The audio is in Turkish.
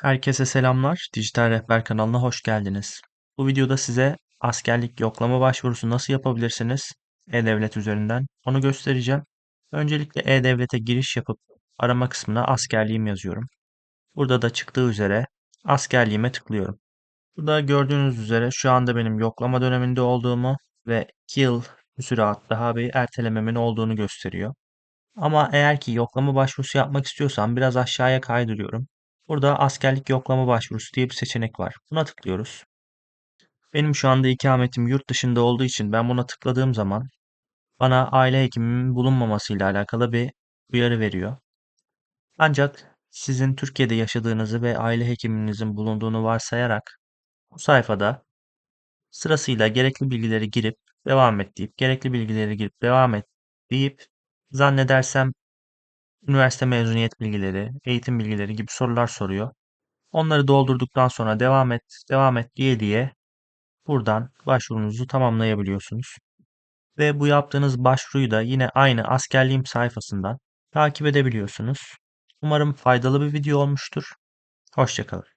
Herkese selamlar. Dijital Rehber kanalına hoş geldiniz. Bu videoda size askerlik yoklama başvurusu nasıl yapabilirsiniz E-Devlet üzerinden onu göstereceğim. Öncelikle E-Devlet'e giriş yapıp arama kısmına askerliğim yazıyorum. Burada da çıktığı üzere askerliğime tıklıyorum. Burada gördüğünüz üzere şu anda benim yoklama döneminde olduğumu ve 2 yıl sürat daha bir ertelememin olduğunu gösteriyor. Ama eğer ki yoklama başvurusu yapmak istiyorsam biraz aşağıya kaydırıyorum. Burada askerlik yoklama başvurusu diye bir seçenek var. Buna tıklıyoruz. Benim şu anda ikametim yurt dışında olduğu için ben buna tıkladığım zaman bana aile hekimimin bulunmamasıyla alakalı bir uyarı veriyor. Ancak sizin Türkiye'de yaşadığınızı ve aile hekiminizin bulunduğunu varsayarak bu sayfada sırasıyla gerekli bilgileri girip devam et deyip gerekli bilgileri girip devam et deyip zannedersem üniversite mezuniyet bilgileri, eğitim bilgileri gibi sorular soruyor. Onları doldurduktan sonra devam et, devam et diye diye buradan başvurunuzu tamamlayabiliyorsunuz. Ve bu yaptığınız başvuruyu da yine aynı askerliğim sayfasından takip edebiliyorsunuz. Umarım faydalı bir video olmuştur. Hoşçakalın.